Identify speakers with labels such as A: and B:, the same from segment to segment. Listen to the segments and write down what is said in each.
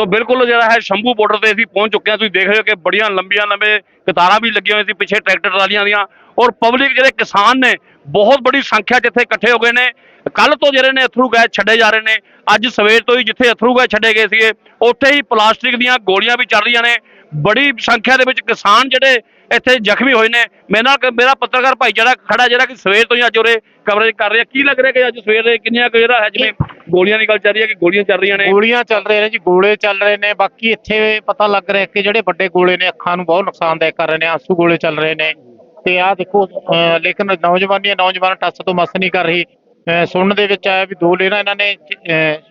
A: ਸੋ ਬਿਲਕੁਲ ਜਿਹੜਾ ਹੈ ਸ਼ੰਭੂ ਬਾਰਡਰ ਤੇ ਅਸੀਂ ਪਹੁੰਚ ਚੁੱਕੇ ਹਾਂ। ਤੁਸੀਂ ਦੇਖ ਰਹੇ ਹੋ ਕਿ ਬੜੀਆਂ ਲੰਬੀਆਂ ਲੰਬੇ ਕਤਾਰਾਂ ਵੀ ਲੱਗੀਆਂ ਹੋਈਆਂ ਸੀ ਪਿੱਛੇ ਟਰੈਕਟਰ ਟਰਾਲੀਆਂ ਦੀਆਂ ਔਰ ਪਬਲਿਕ ਜਿਹੜੇ ਕਿਸਾਨ ਨੇ ਬਹੁਤ ਬੜੀ ਸੰਖਿਆ 'ਚ ਇੱਥੇ ਇਕੱਠੇ ਹੋ ਗਏ ਨੇ। ਕੱਲ ਤੋਂ ਜਿਹੜੇ ਨੇ ਅਥਰੂ ਗੈਸ ਛੱਡੇ ਜਾ ਰਹੇ ਨੇ। ਅੱਜ ਸਵੇਰ ਤੋਂ ਹੀ ਜਿੱਥੇ ਅਥਰੂ ਗੈਸ ਛੱਡੇ ਗਏ ਸੀਗੇ, ਉੱਥੇ ਹੀ ਪਲਾਸਟਿਕ ਦੀਆਂ ਗੋਲੀਆਂ ਵੀ ਚੱਲ ਰਹੀਆਂ ਨੇ। ਬੜੀ ਸੰਖਿਆ ਦੇ ਵਿੱਚ ਕਿਸਾਨ ਜਿਹੜੇ ਇੱਥੇ ਜ਼ਖਮੀ ਹੋਏ ਨੇ। ਮੇਰੇ ਨਾਲ ਮੇਰਾ ਪੱਤਰਕਾਰ ਭਾਈ ਜਿਹੜਾ ਖੜਾ ਜਿਹੜਾ ਕਿ ਸਵੇਰ ਤੋਂ ਹੀ ਅੱਜ ਉਰੇ ਕਵਰੇਜ ਕਰ ਰਿਹਾ। ਕੀ ਲੱਗ ਰਿਹਾ ਕਿ ਅੱਜ ਸਵੇਰ ਦੇ ਕਿੰਨੀਆਂ ਕੁ ਜਿਹੜਾ ਹੈ ਜਿਵੇਂ ਗੋਲੀਆਂ ਗੱਲ ਚੱਲ ਰਹੀ ਹੈ ਕਿ ਗੋਲੀਆਂ ਚੱਲ ਰਹੀਆਂ ਨੇ?
B: ਗੋਲੀਆਂ ਚੱਲ ਰਹੇ ਨੇ ਜੀ ਗੋਲੇ ਚੱਲ ਰਹੇ ਨੇ। ਬਾਕੀ ਇੱਥੇ ਪਤਾ ਲੱਗ ਰਿਹਾ ਕਿ ਜਿਹੜੇ ਵੱਡੇ ਗੋਲੇ ਨੇ ਅੱਖਾਂ ਨੂੰ ਬਹੁਤ ਨੁਕਸਾਨਦਾਇਕ ਕਰ ਰਹੇ ਨੇ ਆਂਸੂ ਗੋਲੇ ਚੱਲ ਰਹੇ ਨੇ। ਤੇ ਆਹ ਦੇਖੋ ਲੇਕਿਨ ਨੌਜਵਾਨੀ ਨੌਜਵਾਨ ਟੱਸ ਤੋਂ ਮਸ ਨਹੀਂ ਕਰ ਰਹੀ। ਸੁਣਨ ਦੇ ਵਿੱਚ ਆਇਆ ਵੀ ਦੋ ਲੇਰਾਂ ਇਹਨਾਂ ਨੇ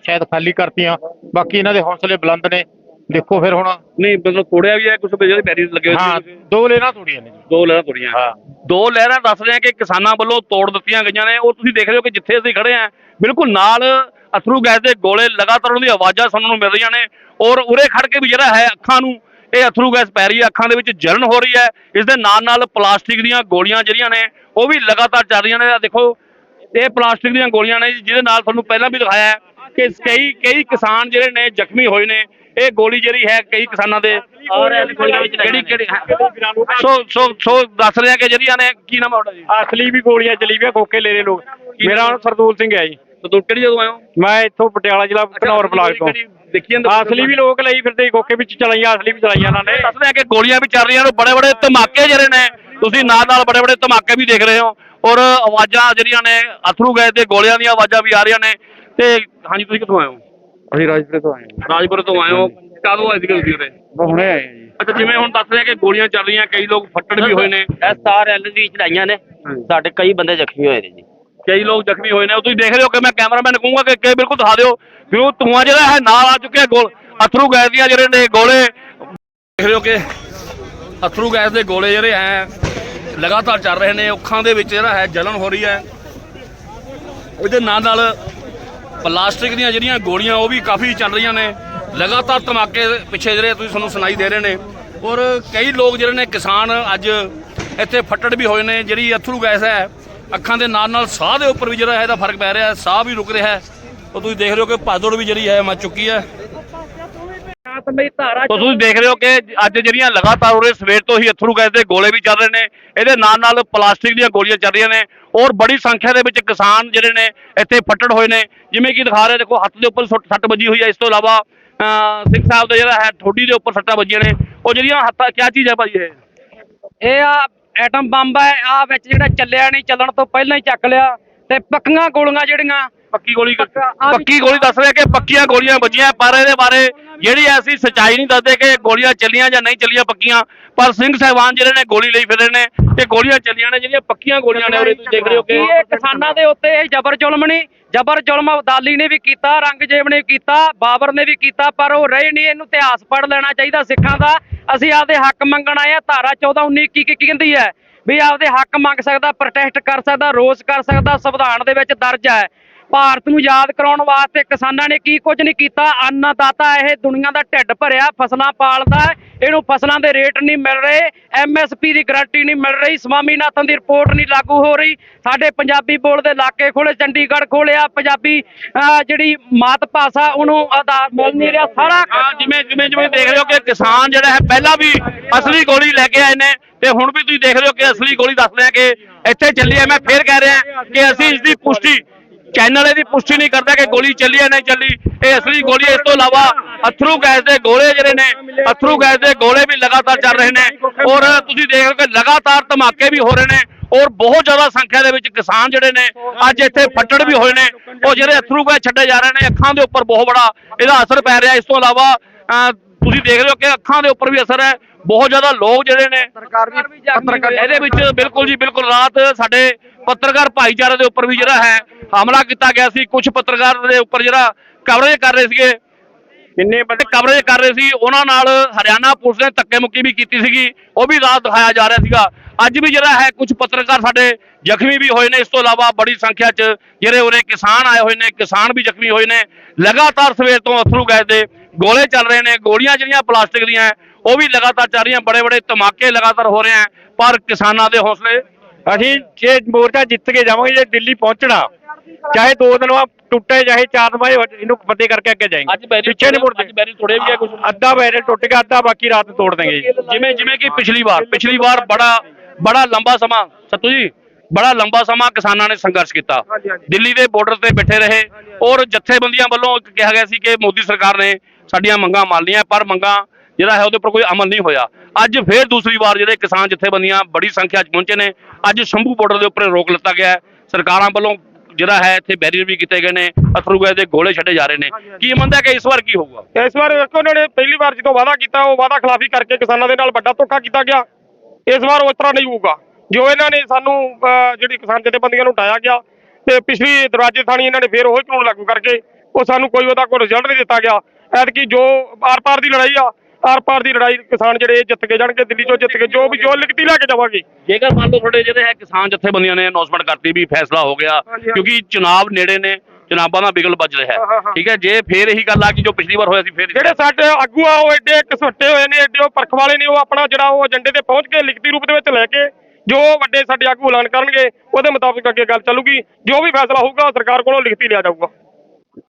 B: ਸ਼ਾਇਦ ਖਾਲੀ ਕਰਤੀਆਂ। ਬਾਕੀ ਇਹਨਾਂ ਦੇ ਹੌਸਲੇ ਬੁਲੰਦ ਨੇ। ਦੇਖੋ ਫਿਰ ਹੁਣ
A: ਨਹੀਂ ਮਤਲਬ ਤੋੜਿਆ ਵੀ ਹੈ ਕੁਝ ਜਿਹੜੇ ਬੈਰੀਅਰ ਲੱਗੇ ਹੋਏ
B: ਹਾਂ ਦੋ ਲੇਰਾਂ ਤੋੜੀਆਂ ਨੇ ਜੀ।
A: ਦੋ ਲਹਿਰਾਂ ਤੋੜੀਆਂ।
B: ਹਾਂ।
A: ਦੋ ਲਹਿਰਾਂ ਦੱਸ ਰਹੇ ਆ ਕਿ ਕਿਸਾਨਾਂ ਵੱਲੋਂ ਤੋੜ ਦਿੱਤੀਆਂ ਗਈਆਂ ਨੇ। ਉਹ ਤੁਸੀਂ ਦੇਖ ਰਹੇ ਹੋ ਕਿ ਜਿੱਥੇ ਅਸੀਂ ਖੜੇ ਆ ਬਿਲਕੁਲ ਨਾਲ ਅਥਰੂ ਗੈਸ ਦੇ ਗੋਲੇ ਲਗਾਤਾਰ ਉਹਨਾਂ ਦੀ ਆਵਾਜ਼ਾਂ ਸੁਣਨ ਨੂੰ ਮਿਲ ਰਹੀਆਂ ਨੇ ਔਰ ਉਰੇ ਖੜ ਕੇ ਵੀ ਜਿਹੜਾ ਹੈ ਅੱਖਾਂ ਨੂੰ ਇਹ ਅਥਰੂ ਗੈਸ ਪੈ ਰਹੀ ਹੈ ਅੱਖਾਂ ਦੇ ਵਿੱਚ ਜਲਨ ਹੋ ਰਹੀ ਹੈ ਇਸ ਦੇ ਨਾਲ ਨਾਲ ਪਲਾਸਟਿਕ ਦੀਆਂ ਗੋਲੀਆਂ ਜਿਹੜੀਆਂ ਨੇ ਉਹ ਵੀ ਲਗਾਤਾਰ ਚੱਲ ਰਹੀਆਂ ਨੇ। ਦੇਖੋ ਇਹ ਪਲਾਸਟਿਕ ਦੀਆਂ ਗੋਲੀਆਂ ਨੇ ਜਿਹਦੇ ਨਾਲ ਤੁਹਾਨੂੰ ਪਹਿਲਾਂ ਵੀ ਦਿਖਾਇਆ ਕਿ ਕਈ ਕਈ ਕਿਸਾਨ ਜਿਹੜੇ ਨੇ ਜ਼ਖਮੀ ਹੋਏ ਨੇ। ਇਹ ਗੋਲੀ ਜਿਹੜੀ ਹੈ ਕਈ ਕਿਸਾਨਾਂ ਦੇ ਕਿਹੜੀ ਕਿਹੜੀ ਸੋ ਸੋ ਸੋ ਦੱਸ ਰਹੇ ਕਿ ਜਿਹੜੀਆਂ ਨੇ ਕੀ ਨਾਮ ਤੁਹਾਡਾ ਜੀ?
B: ਅਸਲੀ ਵੀ ਗੋਲੀਆਂ ਚੱਲੀ ਪਈਆਂ ਖੋਕੇ ਲੈ ਰਹੇ ਲੋਕ। ਮੇਰਾ ਨਾਮ ਸਰਦੂਲ ਸਿੰਘ ਹੈ ਜੀ।
A: ਤੂੰ ਕਿਹੜੀ ਜਦੋਂ ਹੋ
B: ਮੈਂ ਇੱਥੋਂ ਪਟਿਆਲਾ ਜ਼ਿਲ੍ਹਾ ਘਨੌਰ ਬਲਾਕ ਤੋਂ।
A: ਦੇਖੀ ਜਾਂਦੇ
B: ਅਸਲੀ ਵੀ ਲੋਕ ਲਈ ਫਿਰਦੇ ਖੋਕੇ ਵਿੱਚ ਚਲਾਈਆਂ ਅਸਲੀ ਵੀ ਚਲਾਈਆਂ ਇਹਨਾਂ ਨੇ।
A: ਦੱਸ ਰਹੇ ਆ ਕਿ ਗੋਲੀਆਂ ਵੀ ਚੱਲ ਰਹੀਆਂ ਨੇ ਬੜੇ ਬੜੇ ਧਮਾਕੇ ਜਿਹੜੇ ਨੇ ਤੁਸੀਂ ਨਾਲ ਨਾਲ ਬੜੇ ਬੜੇ ਧਮਾਕੇ ਵੀ ਦੇਖ ਰਹੇ ਹੋ। ਔਰ ਆਵਾਜ਼ਾਂ ਜਿਹੜੀਆਂ ਨੇ ਅਥਰੂ ਗੈਸ ਦੇ ਗੋਲਿਆਂ ਦੀਆਂ ਆਵਾਜ਼ਾਂ ਵੀ ਆ ਰਹੀਆਂ ਨੇ। ਤੇ ਹਾਂਜੀ ਤੁਸੀਂ ਕਿੱਥੋਂ ਆਏ ਹੋ?
B: ਅਸੀਂ ਰਾਜਪੁਰੇ ਤੋਂ ਆਏ
A: ਰਾਜਪੁਰ ਤੋਂ ਆਏ ਹੋ। ਕਦੋਂ ਆਏ ਸੀਗੇ ਤੁਸੀਂ ਉਰੇ?
B: ਹਾਂ ਹੁਣੇ ਆਏ ਹਾਂ ਜੀ।
A: ਅੱਛਾ ਜਿਵੇਂ ਹੁਣ ਦੱਸ ਰਹੇ ਆ ਕਿ ਗੋਲੀਆਂ ਚੱਲ ਰਹੀਆਂ ਕਈ ਲੋਕ ਫੱਟੜ ਵੀ ਹੋਏ ਨੇ।
C: ਐਸ ਆਰ ਐਲ ਦੀ ਚੜਾਈਆਂ ਨੇ। ਸਾਡੇ ਕਈ ਬੰਦੇ ਜ਼ਖਮੀ ਹੋਏ ਨੇ ਜੀ।
A: ਕਈ ਲੋਕ ਜ਼ਖਮੀ ਹੋਏ ਨੇ, ਉਹ ਤੁਸੀਂ ਦੇਖ ਰਹੇ ਹੋ ਕਿ ਮੈਂ ਕੈਮਰਾਮੈਨ ਕਹੂੰਗਾ ਕਿ ਕਿ ਬਿਲਕੁਲ ਦਿਖਾ ਦਿਓ ਕਿ ਉਹ ਧੂਆਂ ਜਿਹੜਾ ਹੈ, ਨਾਲ ਆ ਚੁੱਕਿਆ ਗੋਲ, ਅਥਰੂ ਗੈਸ ਦੀਆਂ ਜਿਹੜੇ ਨੇ ਗੋਲੇ, ਦੇਖ ਰਹੇ ਹੋ ਕਿ ਅਥਰੂ ਗੈਸ ਦੇ ਗੋਲੇ ਜਿਹੜੇ ਹੈ, ਲਗਾਤਾਰ ਚੱਲ ਰਹੇ ਨੇ, ਅੱਖਾਂ ਦੇ ਵਿੱਚ ਜਿਹੜਾ ਹੈ, ਜਲਨ ਹੋ ਰਹੀ ਹੈ। ਉਹਦੇ ਨਾਲ ਨਾਲ ਪਲਾਸਟਿਕ ਦੀਆਂ ਜਿਹੜੀਆਂ ਗੋਲੀਆਂ, ਉਹ ਵੀ ਕਾਫੀ ਚੱਲ ਰਹੀਆਂ ਨੇ। ਲਗਾਤਾਰ ਧਮਾਕੇ ਪਿੱਛੇ ਜਿਹੜੇ ਤੁਸੀਂ ਤੁਹਾਨੂੰ ਸੁਣਾਈ ਦੇ ਰਹੇ ਨੇ। ਔਰ ਕਈ ਲੋਕ ਜਿਹੜੇ ਨੇ, ਕਿਸਾਨ ਅੱਜ ਇੱਥੇ ਫੱਟੜ ਵੀ ਹੋਏ ਨੇ, ਜਿਹੜੀ ਅਥਰੂ ਗੈਸ ਹੈ ਅੱਖਾਂ ਦੇ ਨਾਲ ਨਾਲ ਸਾਹ ਦੇ ਉੱਪਰ ਵੀ ਜਿਹੜਾ ਇਹਦਾ ਫ਼ਰਕ ਪੈ ਰਿਹਾ ਹੈ ਸਾਹ ਵੀ ਰੁਕ ਰਿਹਾ ਹੈ। ਉਹ ਤੁਸੀਂ ਦੇਖ ਰਹੇ ਹੋ ਕਿ ਭਾਦੜ ਵੀ ਜਿਹੜੀ ਹੈ ਮਚ ਚੁੱਕੀ ਹੈ। ਤੋ ਤੁਸੀਂ ਦੇਖ ਰਹੇ ਹੋ ਕਿ ਅੱਜ ਜਿਹੜੀਆਂ ਲਗਾਤਾਰ ਉਰੇ ਸਵੇਰ ਤੋਂ ਹੀ ਅਥਰੂ ਗੈਸ ਦੇ ਗੋਲੇ ਵੀ ਚੱਲ ਰਹੇ ਨੇ ਇਹਦੇ ਨਾਲ ਨਾਲ ਪਲਾਸਟਿਕ ਦੀਆਂ ਗੋਲੀਆਂ ਚੱਲ ਰਹੀਆਂ ਨੇ ਔਰ ਬੜੀ ਸੰਖਿਆ ਦੇ ਵਿੱਚ ਕਿਸਾਨ ਜਿਹੜੇ ਨੇ ਇੱਥੇ ਫੱਟੜ ਹੋਏ ਨੇ। ਜਿਵੇਂ ਕਿ ਦਿਖਾ ਰਹੇ ਦੇਖੋ ਹੱਥ ਦੇ ਉੱਪਰ ਸੁੱਟ- ਸੱਟ ਵੱਜੀ ਹੋਈ ਹੈ। ਇਸ ਤੋਂ ਇਲਾਵਾ ਅਹ, ਸਿੰਘ ਸਾਹਿਬ ਦਾ ਜਿਹੜਾ ਹੈ ਠੋਡੀ ਦੇ ਉੱਪਰ ਸੱਟਾਂ ਵੱਜੀਆਂ ਨੇ। ਉਹ ਜਿਹੜੀਆਂ ਹੱਥਾਂ ਕਿਆ ਚੀਜ਼ ਹੈ ਭਾਜੀ ਇਹ?
D: ਇਹ ਆ ਐਟਮ ਬੰਬ ਹੈ ਆ ਵਿੱਚ ਜਿਹੜਾ ਚੱਲਿਆ ਨਹੀਂ ਚੱਲਣ ਤੋਂ ਪਹਿਲਾਂ ਹੀ ਚੱਕ ਲਿਆ ਤੇ ਪੱਕੀਆਂ ਗੋਲੀਆਂ ਜਿਹੜੀਆਂ
A: ਪੱਕੀ ਗੋਲੀ
D: ਪੱਕਾ,
A: ਗੋਲੀ ਦੱਸ ਰਿਹਾ ਕਿ ਪੱਕੀਆਂ ਗੋਲੀਆਂ ਵੱਜੀਆਂ ਪਰ ਇਹਦੇ ਬਾਰੇ ਜਿਹੜੀ ਐਸੀ ਸਚਾਈ ਨਹੀਂ ਦੱਸਦੇ ਕਿ ਗੋਲੀਆਂ ਚੱਲੀਆਂ ਜਾਂ ਨਹੀਂ ਚੱਲੀਆਂ ਪੱਕੀਆਂ ਪਰ ਸਿੰਘ ਸਾਹਿਬਾਨ ਜਿਹੜੇ ਨੇ ਗੋਲੀ ਲਈ ਫਿਰੇ ਨੇ ਕਿ ਗੋਲੀਆਂ ਚੱਲੀਆਂ ਨੇ ਜਿਹੜੀਆਂ ਪੱਕੀਆਂ ਗੋਲੀਆਂ ਨੇ ਉਰੇ ਤੁਸੀਂ ਦੇਖ ਰਹੇ ਹੋ
D: ਕਿ ਇਹ ਕਿਸਾਨਾਂ ਦੇ ਉੱਤੇ ਇਹ ਜ਼ਬਰ ਜ਼ੁਲਮ ਨਹੀਂ ਜ਼ਬਰ ਜ਼ੁਲਮ ਅਬਦਾਲੀ ਨੇ ਵੀ ਕੀਤਾ, ਰੰਗਜੇਬ ਨੇ ਵੀ ਕੀਤਾ, ਬਾਬਰ ਨੇ ਵੀ ਕੀਤਾ, ਪਰ ਉਹ ਰਹੇ ਨਹੀਂ, ਇਹਨੂੰ ਇਤਿਹਾਸ ਪੜ੍ਹ ਲੈਣਾ ਚਾਹੀਦਾ ਸਿੱਖਾਂ ਦਾ। ਅਸੀਂ ਆਪਦੇ ਹੱਕ ਮੰਗਣ ਆਏ ਆ, ਧਾਰਾ 14 19 ਕੀ ਕੀ ਕਹਿੰਦੀ ਹੈ? ਵੀ ਆਪਦੇ ਹੱਕ ਮੰਗ ਸਕਦਾ ਪ੍ਰੋਟੈਸਟ ਕਰ ਸਕਦਾ, ਰੋਸ ਕਰ ਸਕਦਾ, ਸੰਵਿਧਾਨ ਦੇ ਵਿੱਚ ਦਰਜ ਹੈ। ਭਾਰਤ ਨੂੰ ਯਾਦ ਕਰਾਉਣ ਵਾਸਤੇ ਕਿਸਾਨਾਂ ਨੇ ਕੀ ਕੁਝ ਨਹੀਂ ਕੀਤਾ। ਅੰਨਦਾਤਾ ਇਹ ਦੁਨੀਆ ਦਾ ਢਿੱਡ ਭਰਿਆ ਫਸਲਾਂ ਪਾਲਦਾ। ਇਹਨੂੰ ਫਸਲਾਂ ਦੇ ਰੇਟ ਨਹੀਂ ਮਿਲ ਰਹੇ ਐਮਐਸਪੀ ਦੀ ਗਾਰੰਟੀ ਨਹੀਂ ਮਿਲ ਰਹੀ ਸਵਾਮੀਨਾਥਨ ਦੀ ਰਿਪੋਰਟ ਨਹੀਂ ਲਾਗੂ ਹੋ ਰਹੀ। ਸਾਡੇ ਪੰਜਾਬੀ ਬੋਲਦੇ ਇਲਾਕੇ ਖੋਲੇ ਚੰਡੀਗੜ੍ਹ ਖੋਲਿਆ ਪੰਜਾਬੀ ਜਿਹੜੀ ਮਾਤ ਭਾਸ਼ਾ ਉਹਨੂੰ ਆਧਾਰ ਮਿਲ ਨਹੀਂ ਰਿਹਾ ਸਾਰਾ
A: ਜਿਵੇਂ ਜਿਵੇਂ ਜਿਵੇਂ ਦੇਖ ਰਹੇ ਹੋ ਕਿ ਕਿਸਾਨ ਜਿਹੜਾ ਹੈ ਪਹਿਲਾਂ ਵੀ ਅਸਲੀ ਗੋਲੀ ਲੈ ਕੇ ਆਏ ਨੇ ਤੇ ਹੁਣ ਵੀ ਤੁਸੀਂ ਦੇਖ ਰਹੇ ਹੋ ਕਿ ਅਸਲੀ ਗੋਲੀ ਦੱਸ ਰਿਹਾ ਕਿ ਇੱਥੇ ਚੱਲੀ ਹੈ ਮੈਂ ਫੇਰ ਕਹਿ ਰਿਹਾ ਕਿ ਅਸੀਂ ਇਸ ਦੀ ਪੁਸ਼ਟੀ ਚੈਨਲ ਇਹਦੀ ਪੁਸ਼ਟੀ ਨਹੀਂ ਕਰਦਾ ਕਿ ਗੋਲੀ ਚੱਲੀ ਹੈ ਨਹੀਂ ਚੱਲੀ। ਇਹ ਅਸਲੀ ਗੋਲੀ ਹੈ। ਇਸ ਤੋਂ ਇਲਾਵਾ ਅਥਰੂ ਗੈਸ ਦੇ ਗੋਲੇ ਜਿਹੜੇ ਨੇ ਅਥਰੂ ਗੈਸ ਦੇ ਗੋਲੇ ਵੀ ਲਗਾਤਾਰ ਚੱਲ ਰਹੇ ਨੇ। ਔਰ ਤੁਸੀਂ ਦੇਖ ਰਹੇ ਹੋ ਕਿ ਲਗਾਤਾਰ ਧਮਾਕੇ ਵੀ ਹੋ ਰਹੇ ਨੇ। ਔਰ ਬਹੁਤ ਜ਼ਿਆਦਾ ਸੰਖਿਆ ਦੇ ਵਿੱਚ ਕਿਸਾਨ ਜਿਹੜੇ ਨੇ ਅੱਜ ਇੱਥੇ ਫੱਟੜ ਵੀ ਹੋਏ ਨੇ। ਉਹ ਜਿਹੜੇ ਅਥਰੂ ਗੈਸ ਛੱਡੇ ਜਾ ਰਹੇ ਨੇ ਅੱਖਾਂ ਦੇ ਉੱਪਰ ਬਹੁਤ ਬੜਾ ਇਹਦਾ ਅਸਰ ਪੈ ਰਿਹਾ। ਇਸ ਤੋਂ ਇਲਾਵਾ ਤੁਸੀਂ ਦੇਖ ਰਹੇ ਹੋ ਕਿ ਅੱਖਾਂ ਦੇ ਉੱਪਰ ਵੀ ਅਸਰ ਹੈ। ਬਹੁਤ ਜ਼ਿਆਦਾ ਲੋਕ ਜਿਹੜੇ ਨੇ ਪੱਤਰਕਾਰ ਇਹਦੇ ਵਿੱਚ ਬਿਲਕੁਲ ਜੀ ਬਿਲਕੁਲ ਰਾਤ ਸਾਡੇ ਪੱਤਰਕਾਰ ਭਾਈਚਾਰੇ ਦੇ ਉੱਪਰ ਵੀ ਜਿਹੜਾ ਹੈ ਹਮਲਾ ਕੀਤਾ ਗਿਆ ਸੀ। ਕੁਝ ਪੱਤਰਕਾਰ ਦੇ ਉੱਪਰ ਜਿਹੜਾ ਕਵਰੇਜ ਕਰ ਰਹੇ ਸੀਗੇ। ਕਿੰਨੇ ਬੰਦੇ? ਕਵਰੇਜ ਕਰ ਰਹੇ ਸੀ ਉਹਨਾਂ ਨਾਲ ਹਰਿਆਣਾ ਪੁਲਿਸ ਨੇ ਧੱਕੇ ਮੁੱਕੀ ਵੀ ਕੀਤੀ ਸੀਗੀ। ਉਹ ਵੀ ਰਾਤ ਦਿਖਾਇਆ ਜਾ ਰਿਹਾ ਸੀਗਾ। ਅੱਜ ਵੀ ਜਿਹੜਾ ਹੈ ਕੁਝ ਪੱਤਰਕਾਰ ਸਾਡੇ ਜ਼ਖਮੀ ਵੀ ਹੋਏ ਨੇ। ਇਸ ਤੋਂ ਇਲਾਵਾ ਬੜੀ ਸੰਖਿਆ 'ਚ ਜਿਹੜੇ ਉਰੇ ਕਿਸਾਨ ਆਏ ਹੋਏ ਨੇ ਕਿਸਾਨ ਵੀ ਜ਼ਖਮੀ ਹੋਏ ਨੇ। ਲਗਾਤਾਰ ਸਵੇਰ ਤੋਂ ਅਥਰੂ ਗੈਸ ਦੇ ਗੋਲੇ ਚੱਲ ਰਹੇ ਨੇ। ਗੋਲੀਆਂ ਜਿਹੜੀਆਂ ਪਲਾਸਟਿਕ ਦੀਆਂ ਉਹ ਵੀ ਲਗਾਤਾਰ ਚੱਲ ਰਹੀਆਂ। ਬੜੇ ਬੜੇ ਧਮਾਕੇ ਲਗਾਤਾਰ ਹੋ ਰਹੇ ਹੈ ਪਰ ਕਿਸਾਨਾਂ ਦੇ ਹੌਸਲੇ
B: ਅਸੀਂ ਜੇ ਮੋਰਚਾ ਜਿੱਤ ਕੇ ਜਾਵਾਂਗੇ ਜੇ ਦਿੱਲੀ ਪਹੁੰਚਣਾ
E: ਚਾਹੇ ਦੋ ਦਿਨ ਬਾਅਦ ਟੁੱਟੇ ਚਾਹੇ ਚਾਰ ਦਿਨ ਬਾਅਦ ਇਹਨੂੰ ਫਤਿਹ ਕਰਕੇ ਅੱਗੇ ਜਾਏਂਗੇ।
A: ਬੈਰੀ
E: ਪਿੱਛੇ ਨਹੀਂ ਮੁੜਦੇ।
A: ਅੱਜ ਬੈਰੀ ਤੋੜੇ ਵੀ ਆ ਕੁਝ
E: ਅੱਧਾ ਬੈਰਲ ਟੁੱਟ ਗਿਆ ਅੱਧਾ ਬਾਕੀ ਰਾਤ ਤੋੜ ਦੇਂਗੇ
A: ਜਿਵੇਂ ਜਿਵੇਂ ਕਿ ਪਿਛਲੀ ਵਾਰ ਪਿਛਲੀ ਵਾਰ ਬੜਾ ਬੜਾ ਲੰਬਾ ਸਮਾਂ ਸੱਤੂ ਜੀ ਬੜਾ ਲੰਬਾ ਸਮਾਂ ਕਿਸਾਨਾਂ ਨੇ ਸੰਘਰਸ਼ ਕੀਤਾ। ਦਿੱਲੀ ਦੇ ਬਾਰਡਰ ਤੇ ਬੈਠੇ ਰਹੇ ਔਰ ਜਥੇਬੰਦੀਆਂ ਵੱਲੋਂ ਕਿਹਾ ਗਿਆ ਸੀ ਕਿ ਮੋਦੀ ਸਰਕਾਰ ਨੇ ਸਾਡੀਆਂ ਮੰਗਾਂ ਮੰਨ ਲਈਆਂ ਪਰ ਮੰਗਾਂ ਜਿਹੜਾ ਹੈ ਉਹਦੇ ਉੱਪਰ ਕੋਈ ਅਮਲ ਨਹੀਂ ਹੋਇਆ। ਅੱਜ ਫੇਰ ਦੂਸਰੀ ਵਾਰ ਜਿਹੜੇ ਕਿਸਾਨ ਜਥੇਬੰਦੀਆਂ ਬੜੀ ਸੰਖਿਆ 'ਚ ਪਹੁੰਚੇ ਨੇ। ਅੱਜ ਸ਼ੰਭੂ ਬਾਰਡਰ ਦੇ ਉੱਪਰ ਰੋਕ ਲਿੱਤਾ ਗਿਆ ਹੈ। ਸਰਕਾਰਾਂ ਵੱਲੋਂ ਜਿਹੜਾ ਹੈ ਇੱਥੇ ਬੈਰੀਅਰ ਵੀ ਕੀਤੇ ਗਏ ਨੇ ਅਥਰੂ ਗੈਸ ਦੇ ਗੋਲੇ ਛੱਡੇ ਜਾ ਰਹੇ ਨੇ। ਕੀ ਮੰਨਦਾ ਕਿ ਇਸ ਵਾਰ ਕੀ ਹੋਊਗਾ?
E: ਇਸ ਵਾਰ ਵੇਖੋ ਉਹਨਾਂ ਨੇ ਪਹਿਲੀ ਵਾਰ ਜਦੋਂ ਵਾਅਦਾ ਕੀਤਾ ਉਹ ਵਾਅਦਾ ਖਿਲਾਫੀ ਕਰਕੇ ਕਿਸਾਨਾਂ ਦੇ ਨਾਲ ਵੱਡਾ ਧੋਖਾ ਕੀਤਾ ਗਿਆ। ਇਸ ਵਾਰ ਉਸ ਤਰ੍ਹਾਂ ਨਹੀਂ ਹੋਊਗਾ। ਜੋ ਇਹਨਾਂ ਨੇ ਸਾਨੂੰ ਅਹ, ਜਿਹੜੀ ਕਿਸਾਨ ਜਥੇਬੰਦੀਆਂ ਨੂੰ ਟਾਇਆ ਗਿਆ ਤੇ ਪਿਛਲੀ ਦਰਵਾਜ਼ੇ ਥਾਣੀ ਇਹਨਾਂ ਨੇ ਫੇਰ ਉਹੀ ਕਾਨੂੰਨ ਲਾਗੂ ਕਰਕੇ ਉਹ ਸਾਨੂੰ ਕੋਈ ਉਹਦਾ ਕੋਈ ਰਿਜ਼ਲਟ ਨਹੀਂ ਦਿੱਤਾ ਗਿਆ। ਐਤਕੀ ਜੋ ਆਰ-ਪਾਰ ਦੀ ਲੜਾਈ ਆ ਆਰ-ਪਾਰ ਦੀ ਲੜਾਈ ਕਿਸਾਨ ਜਿਹੜੇ ਜਿੱਤ ਕੇ ਜਾਣਗੇ ਦਿੱਲੀ ਚੋਂ ਜਿੱਤ ਕੇ ਜੋ ਵੀ ਜੋ ਲਿਖਤੀ ਲੈ ਕੇ ਜਾਵਾਂਗੇ
A: ਜੇਕਰ ਮੰਨ ਲਓ ਤੁਹਾਡੇ ਜਿਹੜੇ ਹੈ ਕਿਸਾਨ ਜਥੇਬੰਦੀਆਂ ਨੇ ਅਨਾਉਂਸਮੈਂਟ ਕਰਤੀ ਵੀ ਫੈਸਲਾ ਹੋ ਗਿਆ। ਕਿਉਂਕਿ ਚੁਣਾਵ ਨੇੜੇ ਨੇ ਚੁਣਾਵਾਂ ਦਾ ਬਿਗਲ ਵੱਜ ਰਿਹਾ
E: ਹਾਂ।
A: ਠੀਕ ਹੈ ਜੇ ਫੇਰ ਇਹੀ ਗੱਲ ਆ ਕਿ ਜੋ ਪਿਛਲੀ ਵਾਰ ਹੋਇਆ ਸੀ ਫੇਰ
E: ਜਿਹੜੇ ਸਾਡੇ ਆਗੂ ਆ ਉਹ ਐਡੇ ਘਸੁੱਟੇ ਹੋਏ ਨੇ ਐਡੇ ਉਹ ਪਰਖ ਵਾਲੇ ਨੇ ਉਹ ਆਪਣਾ ਜਿਹੜਾ ਉਹ ਏਜੰਡੇ ਤੇ ਪਹੁੰਚ ਕੇ ਲਿਖਤੀ ਰੂਪ ਦੇ ਵਿੱਚ ਲੈ ਕੇ ਜੋ ਵੱਡੇ ਸਾਡੇ ਆਗੂ ਐਲਾਨ ਕਰਨਗੇ ਉਹਦੇ ਮੁਤਾਬਿਕ ਅੱਗੇ ਗੱਲ ਚੱਲੂਗੀ ਜੋ ਵੀ ਫੈਸਲਾ ਹੋਊਗਾ ਸਰਕਾਰ ਕੋਲੋਂ ਲਿਖਤੀ ਲਿਆ ਜਾਊਗਾ